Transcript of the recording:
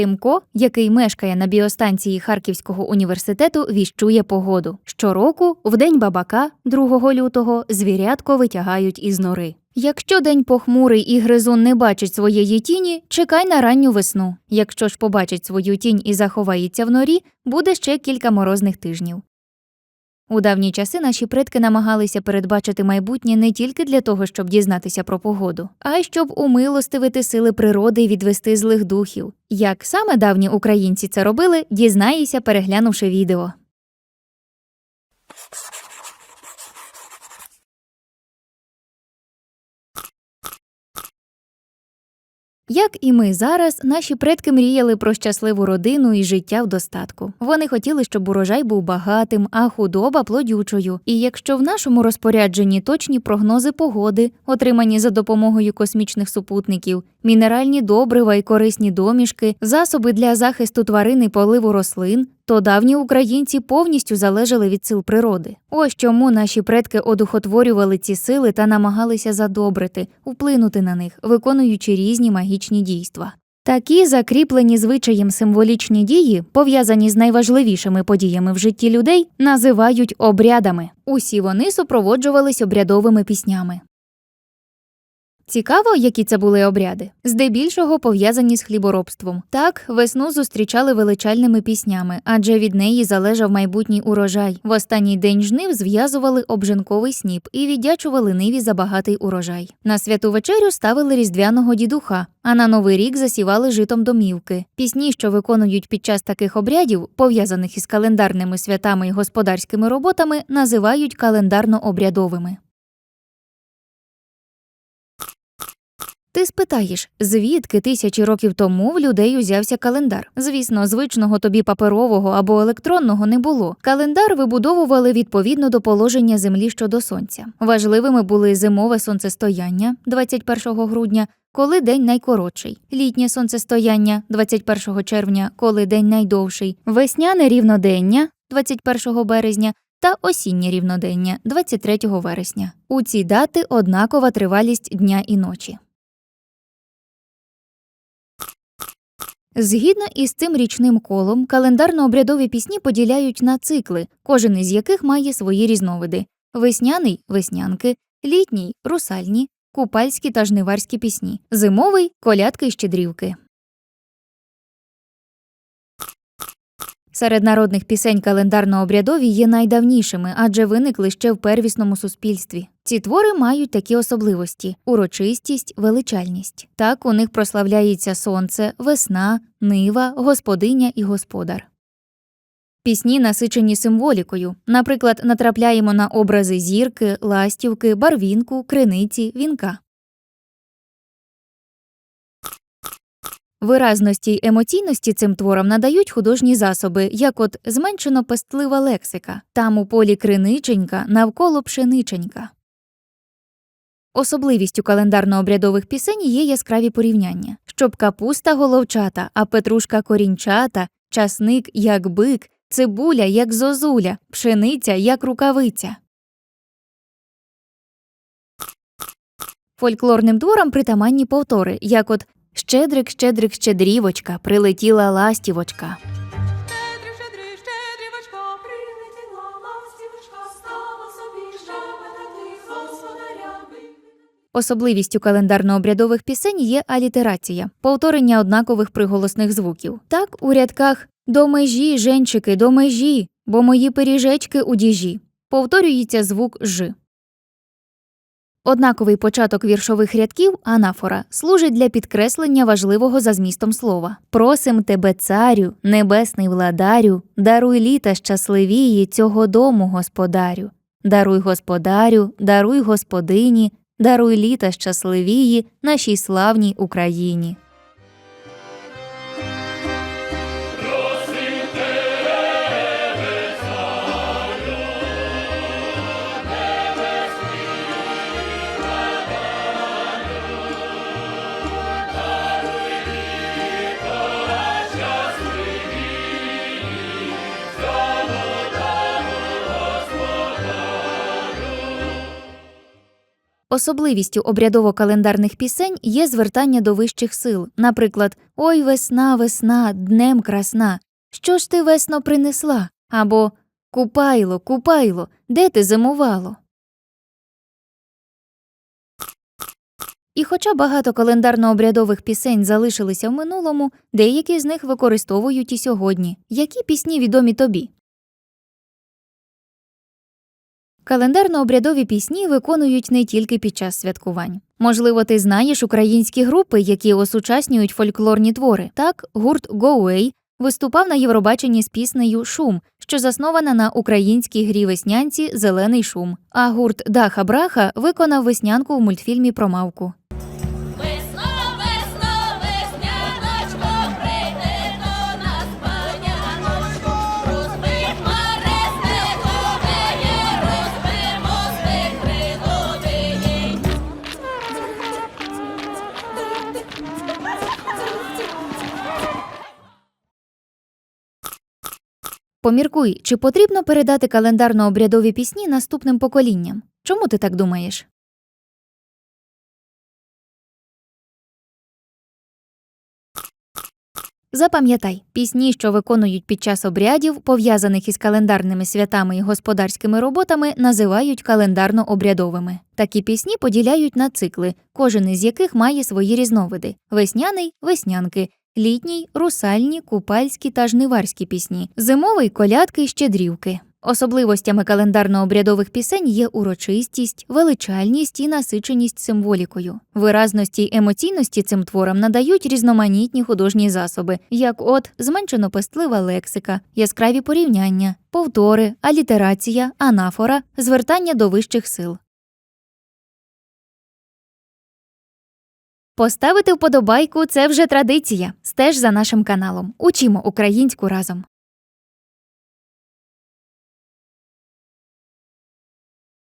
Тимко, який мешкає на біостанції Харківського університету, віщує погоду. Щороку, в день бабака, 2 лютого, звірятко витягають із нори. Якщо день похмурий і гризун не бачить своєї тіні, чекай на ранню весну. Якщо ж побачить свою тінь і заховається в норі, буде ще кілька морозних тижнів. У давні часи наші предки намагалися передбачити майбутнє не тільки для того, щоб дізнатися про погоду, а й щоб умилостивити сили природи і відвести злих духів. Як саме давні українці це робили, дізнаєшся, переглянувши відео. Як і ми зараз, наші предки мріяли про щасливу родину і життя в достатку. Вони хотіли, щоб урожай був багатим, а худоба плодючою. І якщо в нашому розпорядженні точні прогнози погоди, отримані за допомогою космічних супутників, мінеральні добрива і корисні домішки, засоби для захисту тварин і поливу рослин, то давні українці повністю залежали від сил природи. Ось чому наші предки одухотворювали ці сили та намагалися задобрити, вплинути на них, виконуючи різні магічні дійства. Такі закріплені звичаєм символічні дії, пов'язані з найважливішими подіями в житті людей, називають обрядами. Усі вони супроводжувались обрядовими піснями. Цікаво, які це були обряди, здебільшого пов'язані з хліборобством. Так, весну зустрічали величальними піснями, адже від неї залежав майбутній урожай. В останній день жнив зв'язували обжинковий сніп і віддячували ниві за багатий урожай. На святу вечерю ставили різдвяного дідуха, а на новий рік засівали житом домівки. Пісні, що виконують під час таких обрядів, пов'язаних із календарними святами і господарськими роботами, називають календарно-обрядовими. Ти спитаєш, звідки тисячі років тому в людей узявся календар? Звісно, звичного тобі паперового або електронного не було. Календар вибудовували відповідно до положення землі щодо сонця. Важливими були зимове сонцестояння 21 грудня, коли день найкоротший, літнє сонцестояння 21 червня, коли день найдовший, весняне рівнодення 21 березня. Та осіннє рівнодення 23 вересня. У ці дати однакова тривалість дня і ночі. Згідно із цим річним колом, календарно-обрядові пісні поділяють на цикли, кожен із яких має свої різновиди: весняний веснянки, літній русальні, купальські та жниварські пісні, зимовий колядки й щедрівки. Серед народних пісень календарно-обрядові є найдавнішими, адже виникли ще в первісному суспільстві. Ці твори мають такі особливості: урочистість, величальність. Так у них прославляється сонце, весна, нива, господиня і господар. Пісні насичені символікою. Наприклад, натрапляємо на образи зірки, ластівки, барвінку, криниці, вінка. Виразності й емоційності цим творам надають художні засоби, як от зменшено пестлива лексика, там у полі криниченька, навколо пшениченька. Особливістю календарно-обрядових пісень є яскраві порівняння, щоб капуста головчата, а петрушка корінчата, часник як бик, цибуля як зозуля, пшениця як рукавиця. Фольклорним творам притаманні повтори, як от Щедрик, щедрик, щедрівочка, прилетіла ластівочка. Щедрик, щедрик, щедрівочка, прилетіла ластівочка, стала собі щебетати господаря. Особливістю календарно-обрядових пісень є алітерація, повторення однакових приголосних звуків. Так, у рядках до межі, женчики, до межі, бо мої пиріжечки у діжі. Повторюється звук ж. Однаковий початок віршових рядків анафора служить для підкреслення важливого за змістом слова. Просим тебе, царю, небесний владарю, даруй літа щасливії цього дому, господарю. Даруй господарю, даруй господині, даруй літа щасливії нашій славній Україні. Особливістю обрядово-календарних пісень є звертання до вищих сил, наприклад, Ой, весна, весна, днем красна. Що ж ти весно принесла? або Купайло, купайло, де ти зимувало? І хоча багато календарно-обрядових пісень залишилися в минулому, деякі з них використовують і сьогодні. Які пісні відомі тобі? Календарно-обрядові пісні виконують не тільки під час святкувань. Можливо, ти знаєш українські групи, які осучаснюють фольклорні твори. Так, гурт Гоуей виступав на Євробаченні з піснею Шум, що заснована на українській грі веснянці Зелений шум. А гурт Даха Браха виконав веснянку в мультфільмі про мавку. Поміркуй, чи потрібно передати календарно-обрядові пісні наступним поколінням? Чому ти так думаєш? Запам'ятай, пісні, що виконують під час обрядів, пов'язаних із календарними святами і господарськими роботами, називають календарно-обрядовими. Такі пісні поділяють на цикли, кожен із яких має свої різновиди: весняний веснянки, літній русальні, купальські та жниварські пісні, зимовий колядки, щедрівки. Особливостями календарно-обрядових пісень є урочистість, величальність і насиченість символікою. Виразності й емоційності цим творам надають різноманітні художні засоби, як от зменшено пестлива лексика, яскраві порівняння, повтори, алітерація, анафора, звертання до вищих сил. Поставити вподобайку це вже традиція. Стеж за нашим каналом. Учімо українську разом.